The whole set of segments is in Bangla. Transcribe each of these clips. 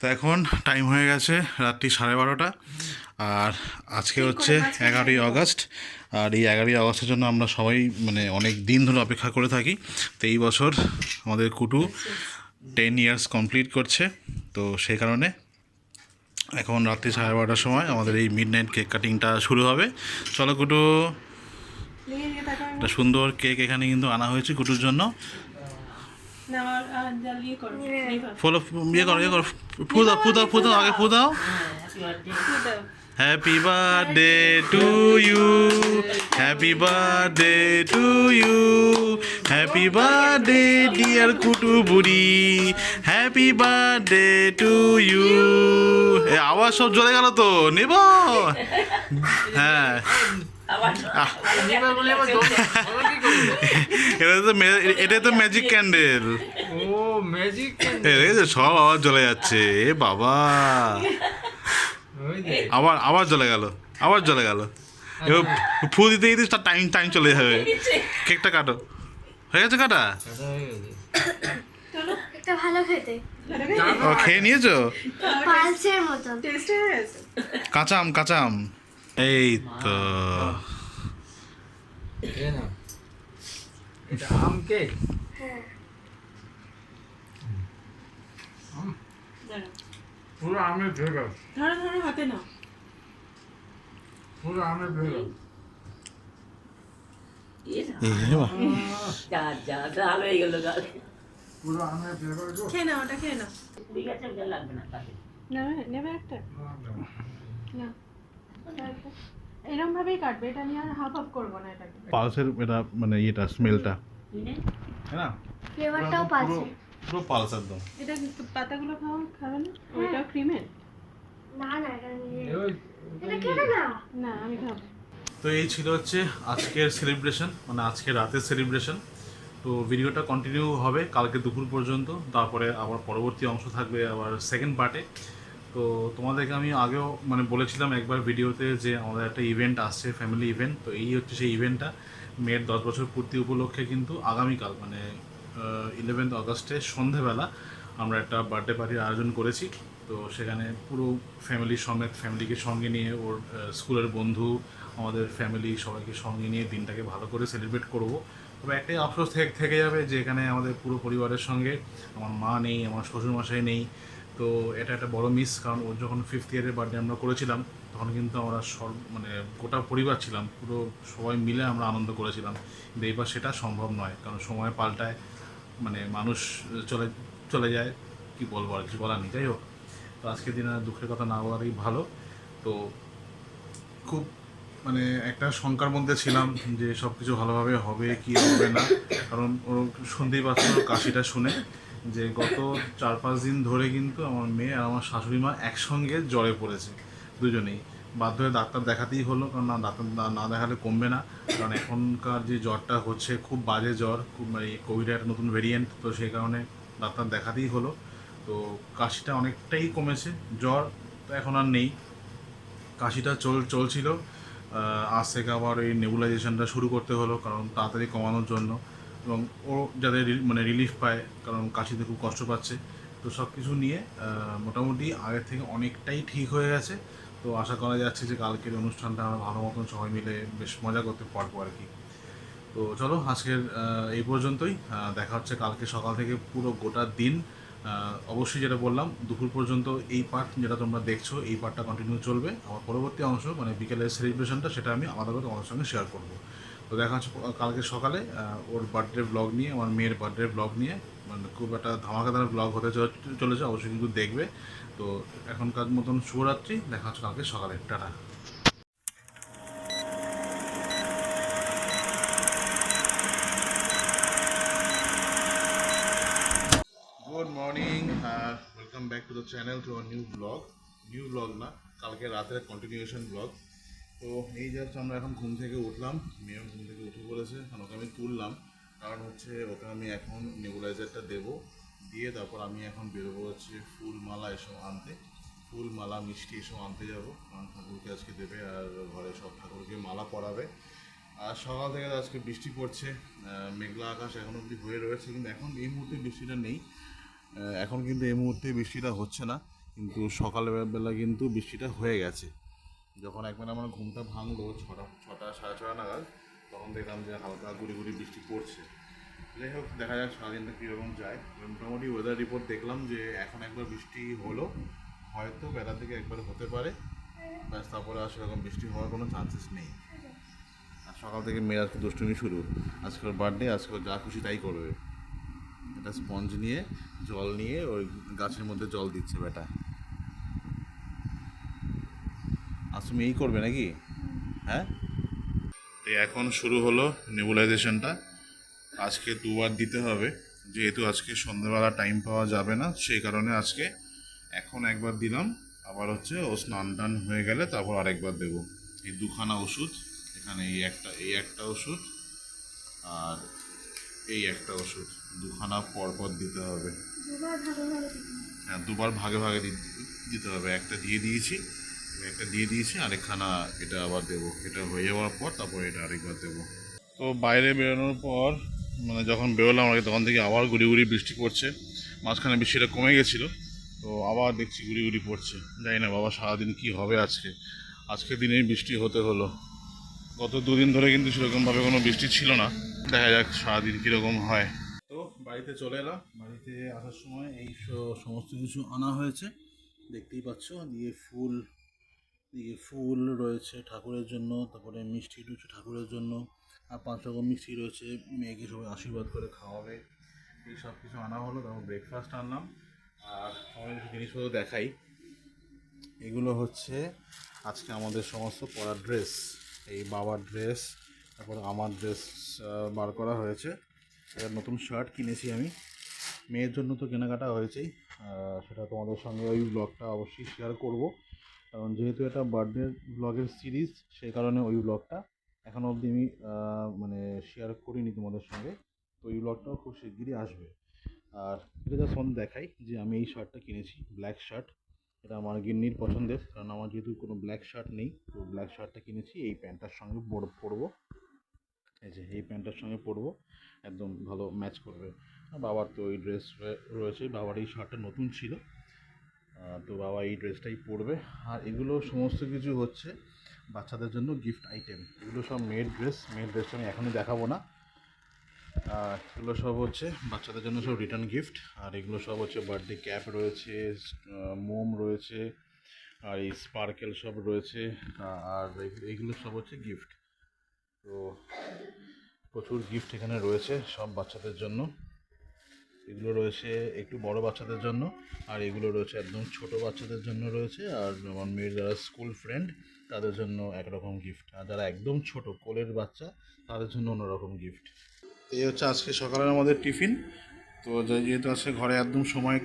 তো এখন টাইম হয়ে গেছে রাত্রি সাড়ে বারোটা। আর আজকে হচ্ছে এগারোই আগস্ট। আর এই এগারোই আগস্টের জন্য আমরা সবাই মানে অনেক দিন ধরে অপেক্ষা করে থাকি। তো এই বছর আমাদের কুটু টেন ইয়ার্স কমপ্লিট করছে। তো সেই কারণে এখন রাত্রি সাড়ে বারোটার সময় আমাদের এই মিড নাইট কেক কাটিংটা শুরু হবে। চলো কুটু। একটা সুন্দর কেক এখানে কিন্তু আনা হয়েছে কুটুর জন্য। ফলো ইয়ে করো ইয়ে। করো। ফু দাও ফু দাও ফু দাও আগে ফু দাও। Happy birthday to you happy birthday to you happy birthday dear Kutu বুড়ি হ্যাপি বার্থডে টু ইউ এ আওয়াজ সব জ্বলে গেল তো নেব। হ্যাঁ। এটা তো এটা তো ম্যাজিক ক্যান্ডেল ও ম্যাজিক দেখেছ সব আওয়াজ জ্বলে যাচ্ছে এ বাবা আবার আবার জ্বলে গেল আবার জ্বলে গেল এবার ফু দিতে দিতে তার টাইম টাইম চলে যাবে কেকটা কাটো হয়ে গেছে কাটা হয়ে ভালো খেতে ও খেয়ে নিয়েছো পালসের কাঁচা আম কাঁচা আম এই তো এটা আম হ্যাঁ পুরো আমের ভেগা ধরো ধরো হাতে নাও পুরো আমের ভেগা হয়ে খেয়ে নাও ওটা খেয়ে নাও ঠিক লাগবে না নেবে একটা না এরকম ভাবেই কাটবে এটা আমি আর হাফ হাফ করব না এটাকে। পালসের এটা মানে ইয়েটা স্মেলটা কিনে না? ফ্লেভারটাও পালসের। পুরো পালস একদম। এটা পাতাগুলো খাও খাবে না? ওইটাও ক্রিমের না না এটা এটা খেলে না না আমি খাব। তো এই ছিল হচ্ছে আজকের সেলিব্রেশন মানে আজকে রাতের সেলিব্রেশন তো ভিডিওটা কন্টিনিউ হবে কালকে দুপুর পর্যন্ত তারপরে আবার পরবর্তী অংশ থাকবে আবার সেকেন্ড পার্টে তো তোমাদেরকে আমি আগেও মানে বলেছিলাম একবার ভিডিওতে যে আমাদের একটা ইভেন্ট আসছে ফ্যামিলি ইভেন্ট তো এই হচ্ছে সেই ইভেন্টটা মেয়ের দশ বছর পূর্তি উপলক্ষে কিন্তু আগামীকাল মানে ইলেভেন্থ আগস্টে সন্ধেবেলা আমরা একটা বার্থডে পার্টির আয়োজন করেছি। তো সেখানে পুরো ফ্যামিলির সমেত ফ্যামিলিকে সঙ্গে নিয়ে ওর স্কুলের বন্ধু, আমাদের ফ্যামিলি সবাইকে সঙ্গে নিয়ে দিনটাকে ভালো করে সেলিব্রেট করব। তবে একটাই আফসোস থেকে থেকে যাবে যে এখানে আমাদের পুরো পরিবারের সঙ্গে আমার মা নেই, আমার শ্বশুরমশাই নেই তো এটা একটা বড় মিস কারণ ওর যখন ফিফথ ইয়ারের বার্থডে আমরা করেছিলাম, তখন কিন্তু আমরা সব মানে গোটা পরিবার ছিলাম, পুরো সবাই মিলে আমরা আনন্দ করেছিলাম। কিন্তু এইবার সেটা সম্ভব নয়, কারণ সময় পাল্টায় মানে মানুষ চলে চলে যায়, কি বলব আর কিছু বলার নেই। যাই হোক, তো আজকের দিনে দুঃখের কথা না বলারই ভালো। তো খুব মানে একটা শঙ্কার মধ্যে ছিলাম যে সব কিছু ভালোভাবে হবে, কি হবে না, কারণ ওর শুনতেই পাচ্ছ, ওর কাশিটা শুনে। যে গত চার পাঁচ দিন ধরে কিন্তু আমার মেয়ে আর আমার শাশুড়ি মা একসঙ্গে জ্বরে পড়েছে, দুজনেই। বাধ্য হয়ে ডাক্তার দেখাতেই হলো, কারণ না, ডাক্তার না- দেখালে কমবে না। কারণ এখনকার যে জ্বরটা হচ্ছে, খুব বাজে জ্বর, খুব মানে কোভিডের একটা নতুন ভেরিয়েন্ট তো সেই কারণে ডাক্তার দেখাতেই হলো। তো কাশিটা অনেকটাই কমেছে, জ্বর তো এখন আর নেই। কাশিটা চল, চলছিল আজ থেকে আবার এই নেবুলাইজেশনটা শুরু করতে হলো, কারণ তাড়াতাড়ি কমানোর জন্য। এবং ও যাতে মানে রিলিফ পায়, কারণ কাশিতে খুব কষ্ট পাচ্ছে। তো সব কিছু নিয়ে মোটামুটি আগের থেকে অনেকটাই ঠিক হয়ে গেছে। তো আশা করা যাচ্ছে যে কালকের অনুষ্ঠানটা আমরা ভালো মতন সবাই মিলে বেশ মজা করতে পারব আর কি। তো চলো, আজকের এই পর্যন্তই। দেখা হচ্ছে কালকে সকাল থেকে পুরো গোটা দিন। অবশ্যই যেটা বললাম, দুপুর পর্যন্ত এই পার্ট যেটা তোমরা দেখছ, এই পার্টটা কন্টিনিউ চলবে। আমার পরবর্তী অংশ মানে বিকেলের সেলিব্রেশনটা সেটা আমি আলাদা করে তোমাদের সঙ্গে শেয়ার করব। তো দেখা হচ্ছে কালকে সকালে ওর বার্থডে ব্লগ নিয়ে, আমার মেয়ের বার্থডে ব্লগ নিয়ে মানে খুব একটা ধামাকাদার ব্লগ হতে চলেছে, অবশ্যই কিন্তু দেখবে। তো এখনকার মতন শুভরাত্রি, দেখা হচ্ছে কালকে সকালে, tata. Good morning welcome back to the channel to new vlog new vlog না, কালকে রাতের কন্টিনিউশন ব্লগ তো এই জাস্ট আমরা এখন ঘুম থেকে উঠলাম। মেয়েও ঘুম থেকে উঠে পড়েছে কারণ ওকে আমি তুললাম। কারণ হচ্ছে ওকে আমি এখন নেবুলাইজারটা দেবো। দিয়ে তারপর আমি এখন বেরোবো হচ্ছে ফুল মালা এসব আনতে। ফুল মালা মিষ্টি এসব আনতে যাব। কারণ ঠাকুরকে আজকে দেবে আর ঘরে সব ঠাকুরকে মালা পরাবে। আর সকাল থেকে আজকে বৃষ্টি পড়ছে। মেঘলা আকাশ এখন অবধি হয়ে রয়েছে। কিন্তু এখন এই মুহূর্তে বৃষ্টিটা নেই। এখন কিন্তু এই মুহূর্তে বৃষ্টিটা হচ্ছে না। কিন্তু সকালবেলা কিন্তু বৃষ্টিটা হয়ে গেছে। যখন একবার আমার ঘুমটা ভাঙলো ছটা ছটা, সাড়ে ছটা নাগাদ, তখন দেখলাম যে হালকা গুড়ি গুড়ি বৃষ্টি পড়ছে। যাই হোক, দেখা যাক সারাদিনটা কীরকম যায়। মোটামুটি ওয়েদার রিপোর্ট দেখলাম যে এখন একবার বৃষ্টি হলো। হয়তো বেলা থেকে একবার হতে পারে। ব্যাস, তারপরে আর সেরকম বৃষ্টি হওয়ার কোনো চান্সেস নেই। আর সকাল থেকে মেয়ের আজকে দুষ্টুমি শুরু। আজকে ওর বার্থডে আজকে যা খুশি তাই করবে। একটা স্পঞ্জ নিয়ে, জল নিয়ে ওই গাছের মধ্যে জল দিচ্ছে বেটা। আজ তুমি এই করবে নাকি? হ্যাঁ? তো এখন শুরু হলো নেবুলাইজেশনটা আজকে দুবার দিতে হবে। যেহেতু আজকে সন্ধ্যেবেলা টাইম পাওয়া যাবে না সেই কারণে আজকে এখন একবার দিলাম। আবার হচ্ছে ও স্নান টান হয়ে গেলে তারপর আরেকবার দেবো। এই দুখানা ওষুধ এখানে এই একটা এই একটা ওষুধ আর এই একটা ওষুধ। দুখানা পরপর দিতে হবে। হ্যাঁ দুবার ভাগে ভাগে দি- দিতে হবে। একটা দিয়ে দিয়েছি। একটা দিয়ে দিয়েছি, আরেকখানা এটা আবার দেবো। এটা হয়ে যাওয়ার পর তারপর এটা আরেকবার দেবো। তো বাইরে বেরোনোর পর মানে যখন বেরোলাম আগে তখন থেকে আবার গুড়ি গুড়ি বৃষ্টি পড়ছে। মাঝখানে বৃষ্টিটা কমে গেছিল, তো আবার দেখছি গুড়ি গুড়ি পড়ছে। জানি না বাবা, সারাদিন কি হবে আজকে। আজকে দিনেই বৃষ্টি হতে হলো। গত দুদিন ধরে কিন্তু সেরকমভাবে কোনো বৃষ্টি ছিল না। দেখা যাক সারাদিন কীরকম হয়। তো বাড়িতে চলে এলাম। বাড়িতে আসার সময় এই সমস্ত কিছু আনা হয়েছে। দেখতেই পাচ্ছ, দিয়ে ফুল দিয়ে ফুল রয়েছে ঠাকুরের জন্য, তারপরে মিষ্টি রয়েছে ঠাকুরের জন্য, আর পাঁচ রকম মিষ্টি রয়েছে, মেয়েকে সবাই আশীর্বাদ করে খাওয়াবে। এই সব কিছু আনা হলো, তারপর ব্রেকফাস্ট আনলাম, আর কিছু জিনিসপত্র দেখাই। এগুলো হচ্ছে আজকে আমাদের সমস্ত পরার ড্রেস এই বাবার ড্রেস তারপর আমার ড্রেস বার করা হয়েছে। একটা নতুন শার্ট কিনেছি আমি। মেয়ের জন্য তো কেনাকাটা হয়েছেই সেটা তোমাদের সঙ্গে ওই ব্লগটা অবশ্যই শেয়ার করব। কারণ যেহেতু এটা বার্থডে ব্লগের সিরিজ সেই কারণে ওই ব্লগটা এখনও অবধি আমি মানে শেয়ার করিনি তোমাদের সঙ্গে। তো ওই ব্লগটাও খুব শিগগিরই আসবে। আর এটা যা ফোন দেখাই যে আমি এই শার্টটা কিনেছি ব্ল্যাক শার্ট এটা আমার গিন্নির পছন্দের, কারণ আমার যেহেতু কোনো ব্ল্যাক শার্ট নেই, তো ব্ল্যাক শার্টটা কিনেছি, এই প্যান্টটার সঙ্গে পর- পরবো। এই যে, এই প্যান্টটার সঙ্গে পরবো, একদম ভালো ম্যাচ করবে। বাবার তো ওই ড্রেস রয়েছে, বাবার এই শার্টটা নতুন ছিল। তো বাবা এই ড্রেসটাই পরবে। আর এগুলো সমস্ত কিছু হচ্ছে বাচ্চাদের জন্য গিফট আইটেম এগুলো সব মেয়ের ড্রেস মেয়ের ড্রেসটা আমি এখনই দেখাবো না। এগুলো সব হচ্ছে বাচ্চাদের জন্য সব রিটার্ন গিফট আর এগুলো সব হচ্ছে বার্থডে ক্যাপ রয়েছে মোম রয়েছে, আর এই স্পার্কেল সব রয়েছে। আর এইগুলো সব হচ্ছে গিফট তো প্রচুর গিফট এখানে রয়েছে সব বাচ্চাদের জন্য। এগুলো রয়েছে একটু বড় বাচ্চাদের জন্য, আর এগুলো রয়েছে একদম ছোট বাচ্চাদের জন্য রয়েছে, আর আমার মেয়ের যারা স্কুল ফ্রেন্ড তাদের জন্য একরকম গিফট আর যারা একদম ছোট, কোলের বাচ্চা, তাদের জন্য অন্যরকম গিফট এই হচ্ছে আজকে সকালের আমাদের টিফিন। তো যেহেতু আজকে ঘরে একদম সময়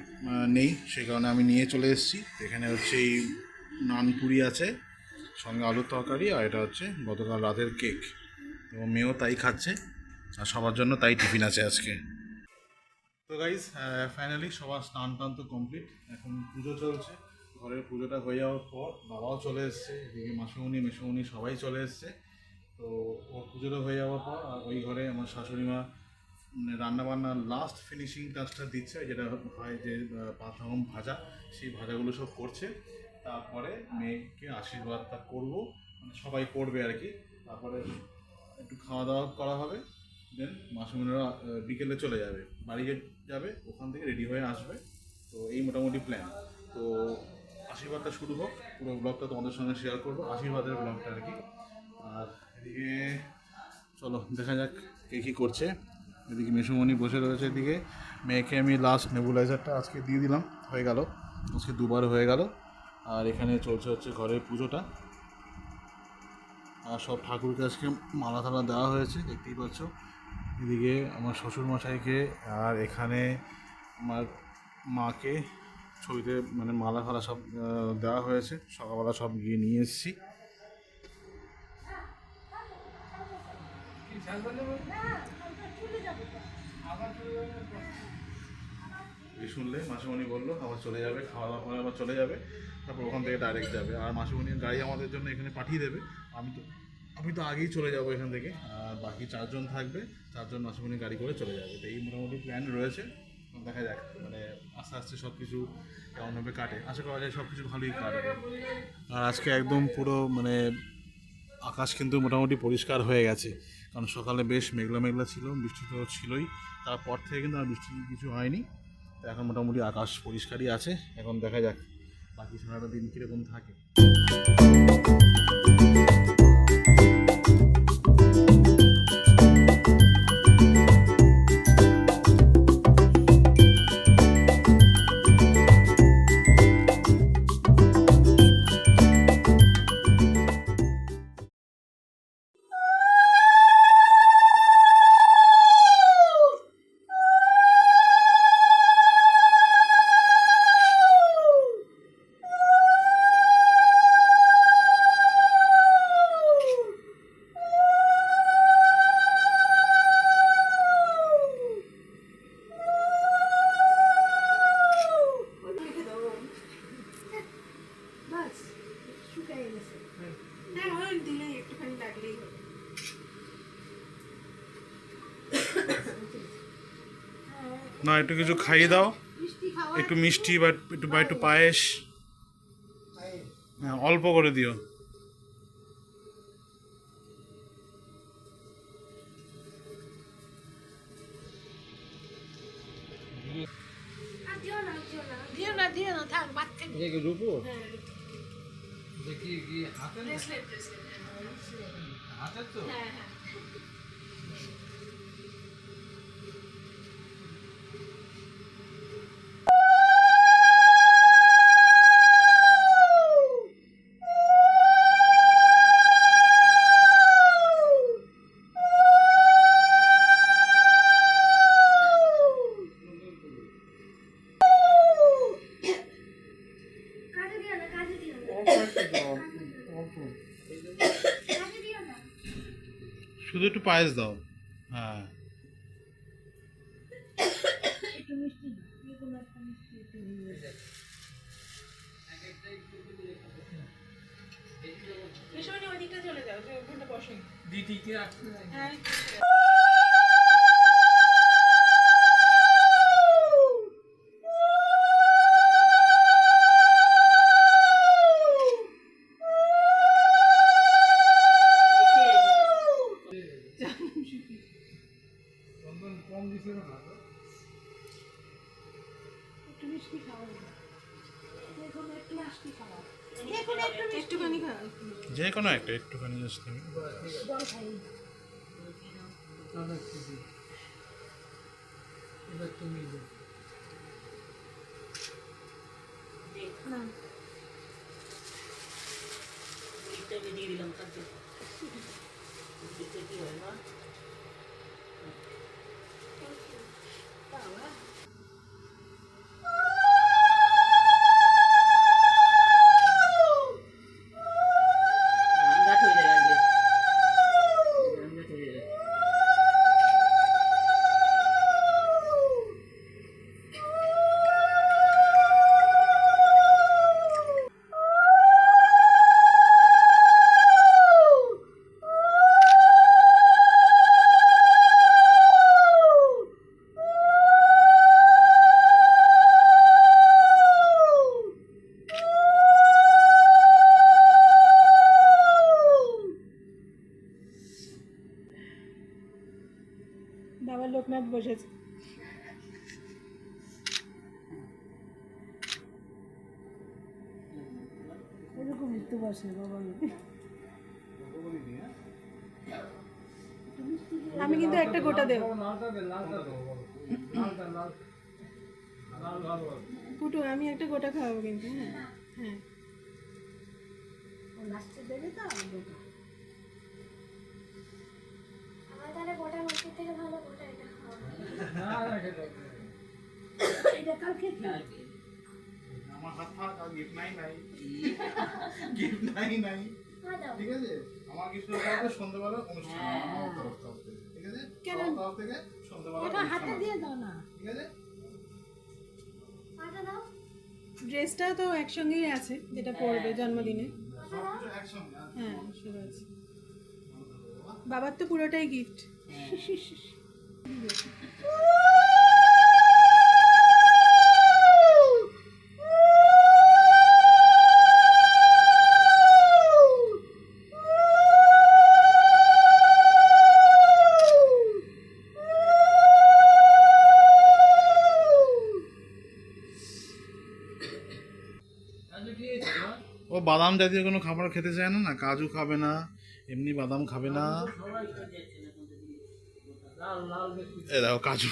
নেই সেই কারণে আমি নিয়ে চলে এসেছি। এখানে হচ্ছে এই নানপুরি আছে, সঙ্গে আলুর তরকারি, আর এটা হচ্ছে গতকাল রাতের কেক এবং মেয়েও তাই খাচ্ছে, আর সবার জন্য তাই টিফিন আছে আজকে। তো গাইজ ফাইনালি সবার স্নান টান তো কমপ্লিট এখন পুজো চলছে। ঘরের পুজোটা হয়ে যাওয়ার পর বাবাও চলে এসছে, এদিকে মাসুমণি, মেসুমণি সবাই চলে এসছে। তো ওর পুজোটা হয়ে যাওয়ার পর আর ওই ঘরে আমার শাশুড়ি মা রান্না বান্নার লাস্ট ফিনিশিং টাচটা দিচ্ছে, যেটা হয় যে রকম ভাজা, সেই ভাজাগুলো সব করছে। তারপরে মেয়েকে আশীর্বাদটা করব মানে সবাই করবে আর কি। তারপরে একটু খাওয়া দাওয়া করা হবে। দেন মাসুমিনরা বিকেলে চলে যাবে। বাড়ি যাবে, ওখান থেকে রেডি হয়ে আসবে। তো এই মোটামুটি প্ল্যান তো আশীর্বাদটা শুরু হোক, পুরো ব্লগটা তোমাদের সঙ্গে শেয়ার করব, আশীর্বাদের ব্লগটা আর কি। আর এদিকে, চলো, দেখা যাক কে কী করছে। এদিকে মেসুমণি বসে রয়েছে এদিকে। মেয়েকে আমি লাস্ট নেবুলাইজারটা আজকে দিয়ে দিলাম, হয়ে গেল। আজকে দুবার হয়ে গেল। আর এখানে চলছে হচ্ছে ঘরের পুজোটা। আর সব ঠাকুরকে আজকে মালা থালা দেওয়া হয়েছে, দেখতেই পাচ্ছ। এদিকে আমার শ্বশুর মশাইকে আর এখানে আমার মাকে ছবিতে মানে মালা ফালা সব দেওয়া হয়েছে। সকালবেলা সব গিয়ে নিয়ে এসেছি। শুনলে মাসুমণি বলল আবার চলে যাবে খাওয়া দাওয়া করে আবার চলে যাবে। তারপর ওখান থেকে ডাইরেক্ট যাবে। আর মাসুমণির গাড়ি আমাদের জন্য এখানে পাঠিয়ে দেবে। আমি তো আমি তো আগেই চলে যাব এখান থেকে। বাকি চারজন থাকবে, চারজন মাসুমণি গাড়ি করে চলে যাবে। তো এই মোটামুটি প্ল্যান রয়েছে। দেখা যাক মানে আস্তে আস্তে সব কিছু কেমনভাবে কাটে। আশা করা যায় সব কিছু ভালোই কাটবে। আর আজকে একদম পুরো মানে আকাশ কিন্তু মোটামুটি পরিষ্কার হয়ে গেছে। কারণ সকালে বেশ মেঘলা মেঘলা ছিল, বৃষ্টি তো ছিলই। তারপর থেকে কিন্তু আর বৃষ্টি কিছু হয়নি। তো এখন মোটামুটি আকাশ পরিষ্কারই আছে। এখন দেখা যাক, বাকি সারাটা দিন কীরকম থাকে। না একটু কিছু খাইয়ে দাও। একটু মিষ্টি বা একটু বা একটু পায়েস। হ্যাঁ অল্প করে দিও। দিও না শুধু একটু পায়েস দাও। হ্যাঁ। একটু মিষ্টি দাও একটুখানি জাস্ট জল খাই তাহলে কি দিই? এবার তুমি দাও। না ইত্যাদি দিয়ে দিলাম দিতে কি হয় না বসেছে। এরকম একটু বসে, বাবা। আমি কিন্তু একটা গোটা দেব। পুটু আমি একটা গোটা খাওয়াবো কিন্তু হ্যাঁ। হ্যাঁ। দেবে তো? এটা কালকে আর আমার হাত ফাঁক আর গিফট নাই নাই। গিফট নাই নাই। ঠিক আছে? আমার গিফট হবে সন্ধ্যাবেলা অনুষ্ঠান। আমার তরফ থেকে। ঠিক আছে? কেন? তরফ থেকে সন্ধ্যাবেলা এটা হাতে দিয়ে দাও না। ঠিক আছে? পাটা দাও ড্রেসটা তো একসঙ্গেই আছে যেটা পরবে জন্মদিনে। হ্যাঁ। সব আছে। বাবার তো পুরোটাই গিফট। বাদাম জাতীয় কোনো খাবার খেতে চায় না না কাজু খাবে না এমনি বাদাম খাবে না এ দেখো কাজু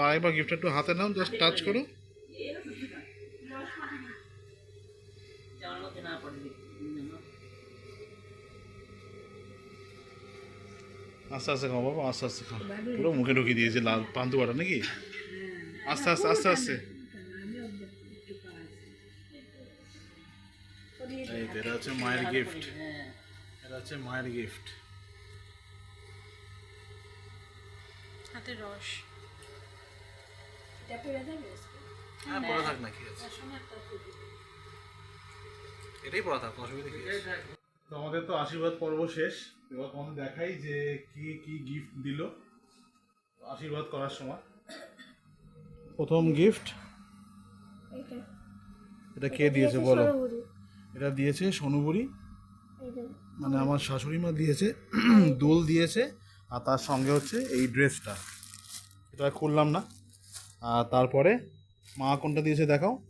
আরেকবার গিফট একটু হাতে নাও জাস্ট টাচ করো না পড়ে আস্তে আস্তে খাও বাবা আস্তে আস্তে খাও পুরো মুখে ঢুকিয়ে দিয়েছে লাল পান্তুয়াটা নাকি? আস্তে আস্তে আস্তে আস্তে। এই এটা হচ্ছে মায়ের গিফট এটা হচ্ছে মায়ের গিফট হাতে রস। এটা পেরে হ্যাঁ পড়া থাক না কি আছে? এটাই পড়া থাক অসুবিধা কি তো আমাদের তো আশীর্বাদ পর্ব শেষ। এবার তোমাদের দেখাই যে কি কি গিফট দিল আশীর্বাদ করার সময়। প্রথম গিফট এটা এটা কে দিয়েছে বলো? এটা দিয়েছে সোনুবুড়ি? মানে আমার শাশুড়ি মা দিয়েছে দোল দিয়েছে আর তার সঙ্গে হচ্ছে এই ড্রেসটা। এটা খুললাম না। আর তারপরে মা কোনটা দিয়েছে দেখাও?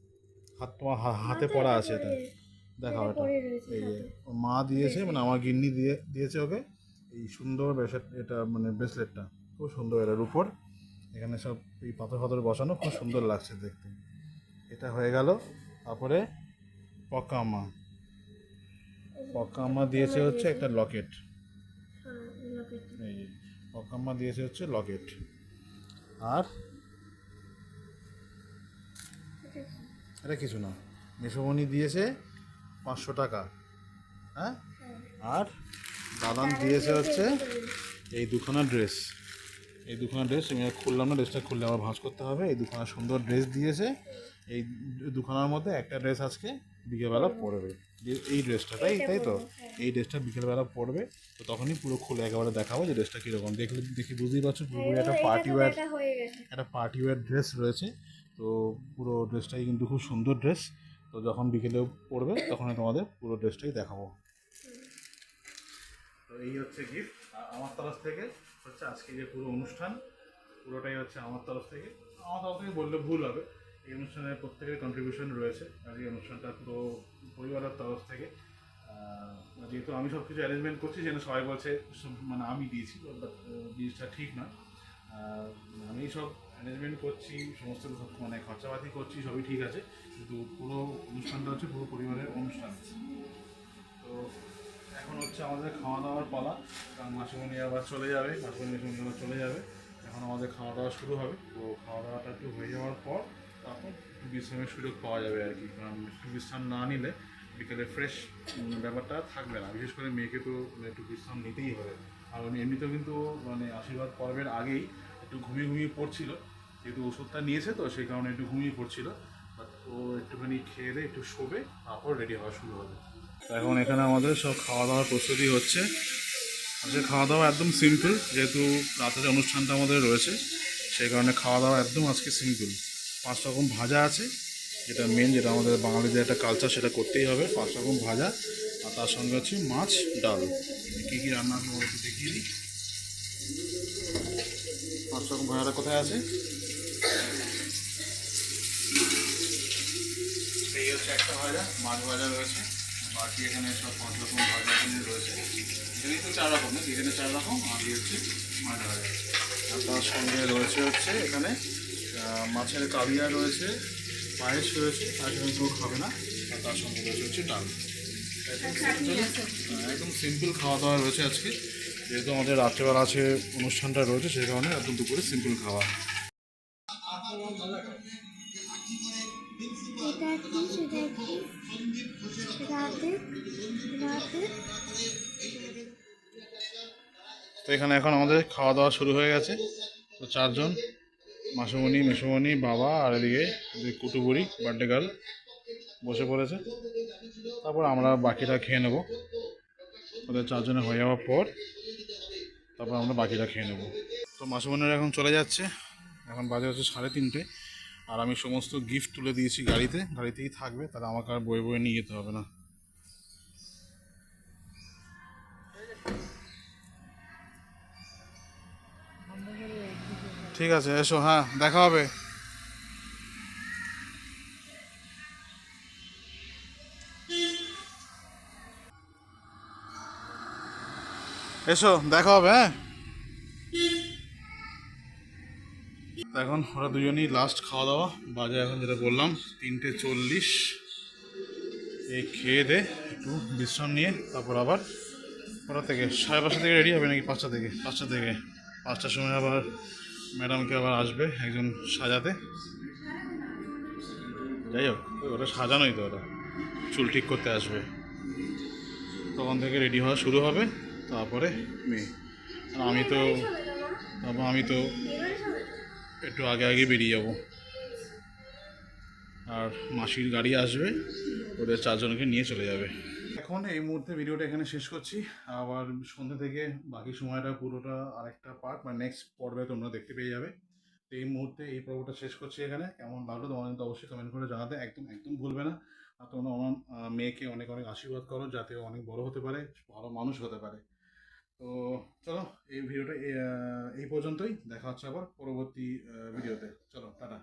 হাত তোমার হা- হাতে পড়া আছে এটা। দেখাও এটা এই যে ওর মা দিয়েছে মানে আমার গিন্নি দিয়ে দিয়েছে ওকে। এই সুন্দর ব্রেসলেট এটা মানে ব্রেসলেটটা খুব সুন্দর এটার উপর। এখানে সব এই পাথর ফাথর বসানো খুব সুন্দর লাগছে দেখতে। এটা হয়ে গেল তারপরে পকামা। পকামা দিয়েছে হচ্ছে একটা লকেট। হ্যাঁ এই পকামা দিয়েছে হচ্ছে লকেট। আর এটা কিছু না। মেসমণি দিয়েছে পাঁচশো টাকা। হ্যাঁ? আর দাদান দিয়েছে হচ্ছে এই দুখানা ড্রেস এই দুখানা ড্রেস আমি আর খুললাম না ড্রেসটা খুললে আবার ভাঁজ করতে হবে। এই দুখানা সুন্দর ড্রেস দিয়েছে। এই দুখানার মধ্যে একটা ড্রেস আজকে বিকেলবেলা পরবে এই ড্রেসটা তাই তাই তো? এই ড্রেসটা বিকেলবেলা পরবে তো তখনই পুরো খুলে একেবারে দেখাবো যে ড্রেসটা কীরকম। দেখলে দেখি বুঝতেই পারছ পুরোপুরি একটা পার্টি ওয়্যার হয়ে একটা পার্টি ওয়্যার ড্রেস রয়েছে। তো পুরো ড্রেসটাই কিন্তু খুব সুন্দর ড্রেস তো যখন বিকেলে পড়বে তখন তোমাদের পুরো ড্রেসটাই দেখাবো। তো এই হচ্ছে গিফট আমার তরফ থেকে হচ্ছে আজকে যে পুরো অনুষ্ঠান পুরোটাই হচ্ছে আমার তরফ থেকে। আমার তরফ থেকে বললে ভুল হবে। এই অনুষ্ঠানের প্রত্যেকের কন্ট্রিবিউশন রয়েছে। আর এই অনুষ্ঠানটা পুরো পরিবারের তরফ থেকে। যেহেতু আমি সব কিছু অ্যারেঞ্জমেন্ট করছি সেখানে সবাই বলছে মানে আমি দিয়েছি জিনিসটা ঠিক না আহ, আমি সব অ্যারেঞ্জমেন্ট করছি, সমস্ত মানে খরচাপাতি করছি, সবই ঠিক আছে। কিন্তু পুরো অনুষ্ঠানটা হচ্ছে পুরো পরিবারের অনুষ্ঠান। তো এখন হচ্ছে আমাদের খাওয়া দাওয়ার পালা। কারণ মাসিমণি আবার চলে যাবে, মাসিমণি মাসিমণি আবার চলে যাবে। এখন আমাদের খাওয়া দাওয়া শুরু হবে। তো খাওয়া দাওয়াটা একটু হয়ে যাওয়ার পর তারপর একটু বিশ্রামের সুযোগ পাওয়া যাবে আর কি। কারণ একটু বিশ্রাম না নিলে বিকেলে ফ্রেশ ব্যাপারটা থাকবে না। বিশেষ করে মেয়েকে তো একটু বিশ্রাম নিতেই হবে। আর এমনিতেও কিন্তু মানে আশীর্বাদ পর্বের আগেই একটু ঘুমিয়ে ঘুমিয়ে পড়ছিল। যেহেতু ওষুধটা নিয়েছে তো সেই কারণে একটু ঘুমিয়ে পড়ছিল। ও একটুখানি খেয়ে দিয়ে একটু শোবে, তারপর রেডি হওয়া শুরু হবে। এখন এখানে আমাদের সব খাওয়া দাওয়ার প্রস্তুতি হচ্ছে। আজকে খাওয়া দাওয়া একদম সিম্পল যেহেতু রাতের অনুষ্ঠানটা আমাদের রয়েছে, সেই কারণে খাওয়া দাওয়া একদম আজকে সিম্পল পাঁচ রকম ভাজা আছে, যেটা মেন যেটা আমাদের বাঙালিদের একটা কালচার সেটা করতেই হবে। পাঁচ রকম ভাজা, আর তার সঙ্গে হচ্ছে মাছ, ডাল। কী কী রান্না একটু দেখিয়ে দিই। পাঁচ রকম ভাজাটা কোথায় আছে? একটা ভাজা মাছ ভাজা রয়েছে বাকি এখানে সব পাঁচ রকম ভাজা এখানে রয়েছে। এখানে তো চার রকম না এখানে চার রকম আর হচ্ছে মাছ ভাজা আর তার সঙ্গে রয়েছে হচ্ছে এখানে মাছের কালিয়া রয়েছে পায়েস রয়েছে পায়েস আমি কেউ খাবে না আর তার সঙ্গে রয়েছে হচ্ছে ডাল। একদম একদম সিম্পল খাওয়া দাওয়া রয়েছে আজকে। যেহেতু আমাদের রাত্রেবেলা আছে অনুষ্ঠানটা রয়েছে সেই কারণে একদম দুপুরে সিম্পল খাওয়া। তো এখানে এখন আমাদের খাওয়া দাওয়া শুরু হয়ে গেছে। তো চারজন, মাসুমণি, মেসুমণি, বাবা আর এদিকে দুই কুটুবুড়ি বার্থডে গার্ল বসে পড়েছে। তারপর আমরা বাকিটা খেয়ে নেব। ওদের চারজনে হয়ে যাওয়ার পর তারপর আমরা বাকিটা খেয়ে নেব। তো মাসুমণিরা এখন চলে যাচ্ছে। এখন বাজে হচ্ছে সাড়ে তিনটে। আর আমি সমস্ত গিফট তুলে দিয়েছি গাড়িতে। গাড়িতেই থাকবে, তাহলে আমাকে আর বয়ে বয়ে নিয়ে যেতে হবে না। ঠিক আছে, এসো হ্যাঁ দেখা হবে। এসো, দেখা হবে হ্যাঁ। এখন ওরা দুজনেই লাস্ট খাওয়া দাওয়া, বাজে এখন যেটা বললাম, তিনটে চল্লিশ। এই খেয়ে দে, একটু বিশ্রাম নিয়ে, তারপর আবার ওটা থেকে, সাড়ে পাঁচটা থেকে রেডি হবে নাকি পাঁচটা থেকে? পাঁচটা থেকে। পাঁচটার সময় আবার ম্যাডামকে আবার আসবে একজন সাজাতে। যাই হোক, ওটা সাজানোই তো ওটা। চুল ঠিক করতে আসবে। তখন থেকে রেডি হওয়া শুরু হবে। তারপরে মেয়ে। আমি তো তারপর আমি তো একটু আগে আগে বেরিয়ে যাব। আর মাসির গাড়ি আসবে। ওদের চারজনকে নিয়ে চলে যাবে। এখন এই মুহূর্তে ভিডিওটা এখানে শেষ করছি। আবার সন্ধ্যে থেকে বাকি সময়টা পুরোটা আরেকটা পার্ট মানে নেক্সট পর্বে তোমরা দেখতে পেয়ে যাবে। তো এই মুহূর্তে এই পর্বটা শেষ করছি এখানে। কেমন লাগল তোমাদের তো অবশ্যই কমেন্ট করে জানাতে একদম একদম ভুলবে না। আর তোমরা আমার মেয়েকে অনেক অনেক আশীর্বাদ করো যাতে অনেক বড় হতে পারে ভালো মানুষ হতে পারে। তো চলো এই ভিডিওটা এই, পর্যন্তই। দেখা হচ্ছে আবার পরবর্তী ভিডিওতে। চলো টাটা।